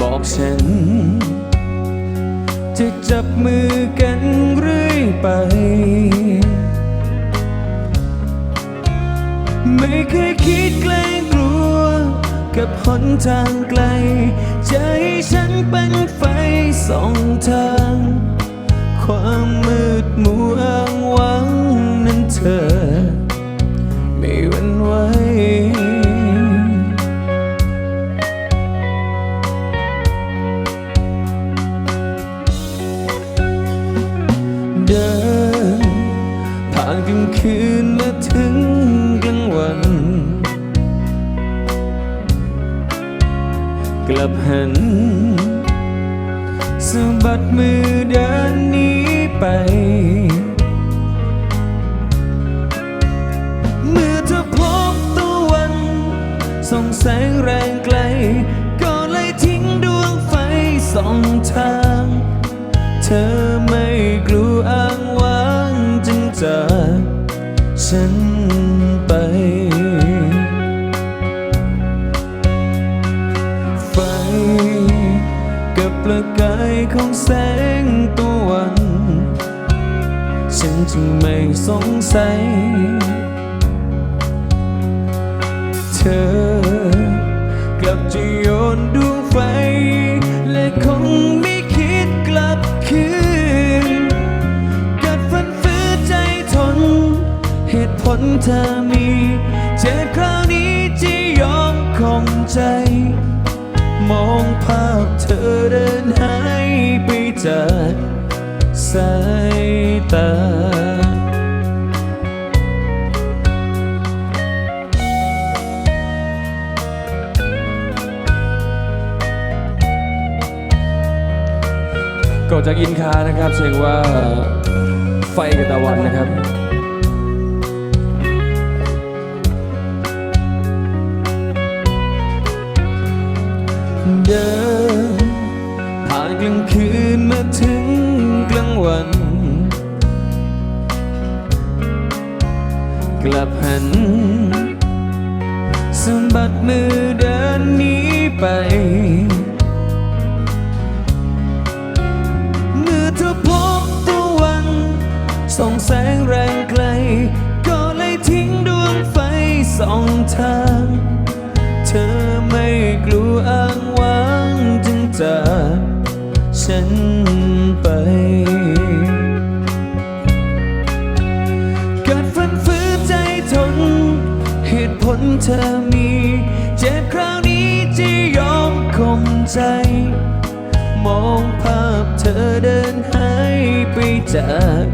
บอกฉัน จะจับมือกันเรื่อยไป ไม่เคยคิดเกรงกลัว กับหนทางไกลให้ฉันเป็นไฟส่องทาง ความมืดมัวอ้างว้างนั้นเธอ เดิน ผ่านกลางคืนมาถึงกลางวัน กลับหันสะบัดมือเดินหนี้ไป เมื่อเธอพบตะวันส่องแสงแรงไกล ก็เลยทิ้งดวงไฟสองทาง เธอ ไป ไฟกับประกายของแสงตะวัน ฉันจึงไม่สงสัย เธอมี เจ็บคราวนี้จะยอมคงใจ มองภาพเธอเดินหายไปจากสายตาก่อจากอินคานะครับเสียงว่าไฟกับตะวันนะครับ เดินผ่านกลางคืนมาถึงกลางวัน กลับหันสะบัดมือเดินหนีไป เมื่อเธอพบตะวันส่องแสงแรงไกล ก็เลยทิ้งดวงไฟสองทาง เธอ ไม่กลัวอ้างว้างจึงจากฉันไปกัดฟันฝืนใจทน เหตุผลเธอมี เจ็บคราวนี้จะยอมคมใจ มองภาพเธอเดินหายไปจาก